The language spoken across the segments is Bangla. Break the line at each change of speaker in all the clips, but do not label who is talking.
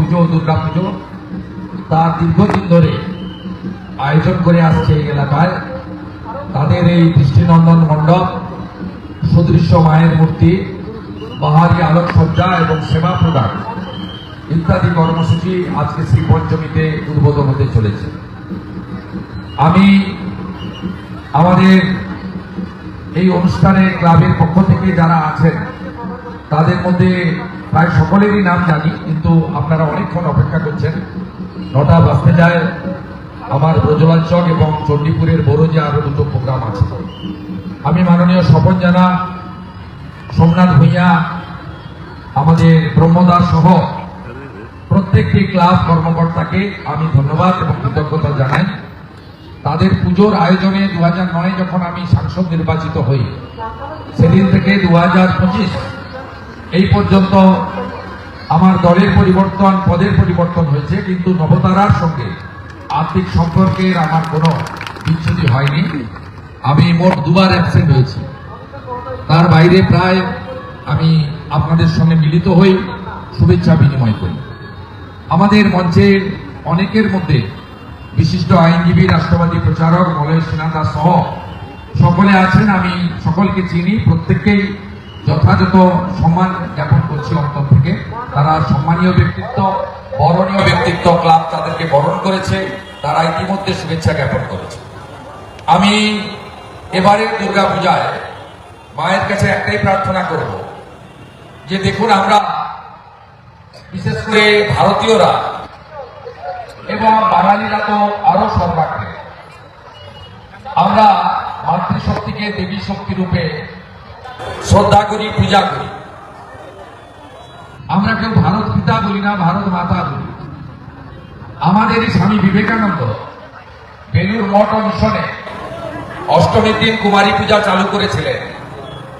পুজো, দুর্গা পুজো, তার দীর্ঘদিন ধরে আয়োজন করে আসছে এই এলাকায়। তাদের এই দৃষ্টিনন্দন মণ্ডপ, সুদৃশ্য মায়ের মূর্তি, বাহারি আলোকসজ্জা এবং সেবা প্রদান ইত্যাদি কর্মসূচি আজকে শ্রী পঞ্চমীতে উদ্বোধন হতে চলেছে। আমি আমাদের এই অনুষ্ঠানে ক্লাবের পক্ষ থেকে যারা আছেন, তাদের মধ্যে প্রায় সকলেরই নাম জানি, কিন্তু আপনারা অনেকক্ষণ অপেক্ষা করছেন। নটা বাজতে যায়, আমার ব্রজলাঞ্চল এবং চণ্ডীপুরের বড়জে আরও দুটো প্রোগ্রাম আছে। আমি মাননীয় স্বপন জানা, সোমনাথ ভূঁইয়া, আমাদের ব্রহ্মদাস সহ প্রত্যেকটি ক্লাব কর্মকর্তাকে আমি ধন্যবাদ এবং কৃতজ্ঞতা জানাই। তাদের পুজোর আয়োজনে দু যখন আমি সাংসদ নির্বাচিত হই, সেদিন থেকে দু হাজার পঁচিশ এই পর্যন্ত আমার দলের পরিবর্তন, পদের পরিবর্তন হয়েছে, কিন্তু নবতারার সঙ্গে আর্থিক সম্পর্কের আমার কোনো বিচ্ছুতি হয়নি। আমি মোট দুবার অ্যাবসেন্ট হয়েছি। তার বাইরে প্রায় আমি আপনাদের সঙ্গে মিলিত হই, শুভেচ্ছা বিনিময় করি। আমাদের মঞ্চের অনেকের মধ্যে বিশিষ্ট আইনজীবী, রাষ্ট্রবাদী প্রচারক মলয় সিনহা সহ সকলে আছেন, আমি সকলকে চিনি, প্রত্যেককেই যথাযথ সম্মান জ্ঞাপন করছি অন্তর থেকে। তারা সম্মানীয় ব্যক্তিত্ব, বরণীয় ব্যক্তিত্ব ক্লাব তাদেরকে বরণ করেছে। তারা ইতিমধ্যে শুভেচ্ছা জ্ঞাপন করেছে। আমি এবারের দুর্গা পূজায় মায়ের কাছে একটাই প্রার্থনা করব যে দেখুন আমরা, বিশেষ করে ভারতীয়রা এবং বাঙালিরা তো আরও সর্বাগ্রে। আমরা মাতৃশক্তিকে দেবী শক্তি রূপে শ্রদ্ধা করি, পূজা করি। আমরা কেউ ভারত পিতা বলি না, ভারত মাতা বলি। আমাদের স্বামী বিবেকানন্দ। বেলুর মঠ মিশনে অষ্টমীর দিন কুমারী পূজা চালু করেছিলেন,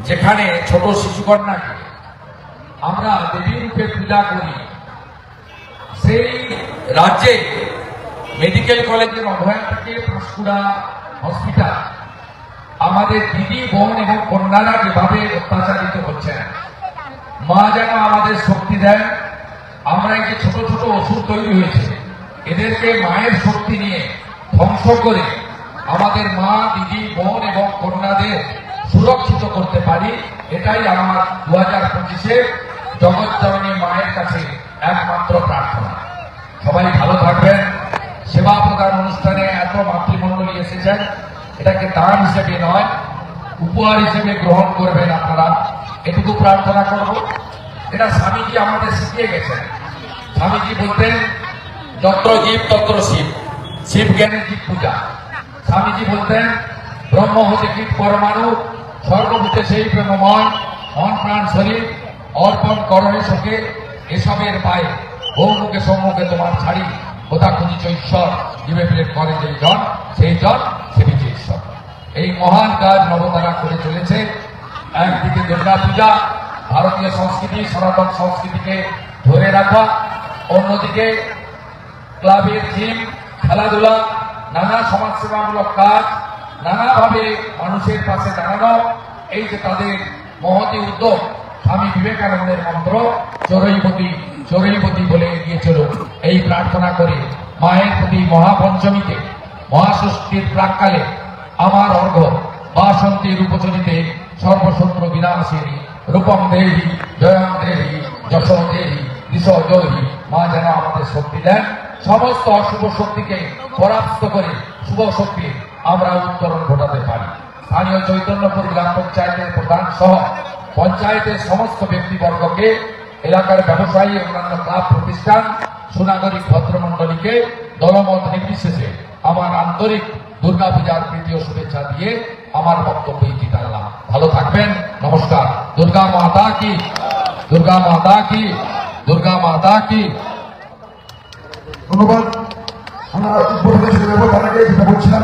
যেখানে ছোট শিশুকন্যাকে আমরা দেবী রূপে পূজা করি। সেই রাজ্যে মেডিকেল কলেজের অভয়া থেকে পাঁশকুড়া হসপিটাল আমাদের দিদি, বোন এবং কন্যারা যেভাবে অত্যাচারিত হচ্ছেন মা যেন আমাদের শক্তি দেন। আমরা যে ছোট ছোট ওষুধ তৈরি হয়েছে, এদেরকে মায়ের শক্তি নিয়ে ধ্বংস করে আমাদের মা, দিদি, বোন এবং কন্যাদের সুরক্ষিত করতে পারি, এটাই আমার দু হাজার পঁচিশে জগৎজননী মায়ের কাছে একমাত্র প্রার্থনা। সবাই ভালো থাকবেন। সেবা প্রদান অনুষ্ঠানে এত মাতৃমণ্ডলী এসেছেন। এটাকে দান হিসেবে নয়, উপহার হিসেবে গ্রহণ করবেন আপনারা। এটুকু প্রার্থনা করব। এটা স্বামীজি আমাদের শিখিয়ে গেছেন। স্বামীজি বলতেন, যত্র জীব, তত্র শিব। শিব জ্ঞানের জীব পূজা। স্বামীজি বলতেন, ব্রহ্ম হতে কীট পরমাণু সর্বভূতে সেই প্রেমময়, মন প্রাণ শরীর, অর্পণ করণে শোকে, এসবের পায়ে বহুমুখে সম্মুখে তোমার ছাড়ি। কোথা খুঁজিছ ঈশ্বর, জীবে প্রেম করে যেই জন, সেই জন এই মহান কাজ নবতারা করে চলেছে। একদিকে দুর্গা পূজা, ভারতীয় সংস্কৃতি, সনাতন সংস্কৃতিকে ধরে রাখা। অন্যদিকে ক্লাবের জিম খেলাধুলা, নানা সমাজসেবামূলক কাজ, নানাভাবে মানুষের পাশে দাঁড়ানো। এই যে তাদের মহতি উদ্যোগ, স্বামী বিবেকানন্দের মন্ত্র চরৈবতী চরৈবতী বলে এগিয়ে চলুন। এই প্রার্থনা করে মায়ের প্রতি মহাপঞ্চমীতে, মহাষষ্ঠীর প্রাককালে আমার অর্ঘ বাসন্তীর উপচরিতে সর্বশত্রু বিনাশিনী, রূপম দেহি, জয়ম দেহি, যশ দেহি, দিশ দেহি মা যেন আমাদের শক্তি দেন। সমস্ত অশুভ শক্তিকে পরাস্ত করে শুভ শক্তি আমরা উত্তরণ ঘটাতে পারি। স্থানীয় চৈতন্যপুর গ্রাম পঞ্চায়েতের প্রধান সহ পঞ্চায়েতের সমস্ত ব্যক্তিবর্গকে, এলাকার ব্যবসায়ী, অন্যান্য ক্লাব প্রতিষ্ঠান, সুনাগরিক ভদ্রমণ্ডলীকে দলমত নির্বিশেষে আমার আন্তরিক দুর্গাপূজার প্রীতি ও শুভেচ্ছা দিয়ে আমার বক্তব্য ইতি টানলাম ভালো থাকবেন, নমস্কার। দুর্গা মাতা কি? দুর্গা মাতা কি? দুর্গা মাতা কি?
ধন্যবাদ। আমরা যেটা বলছিলাম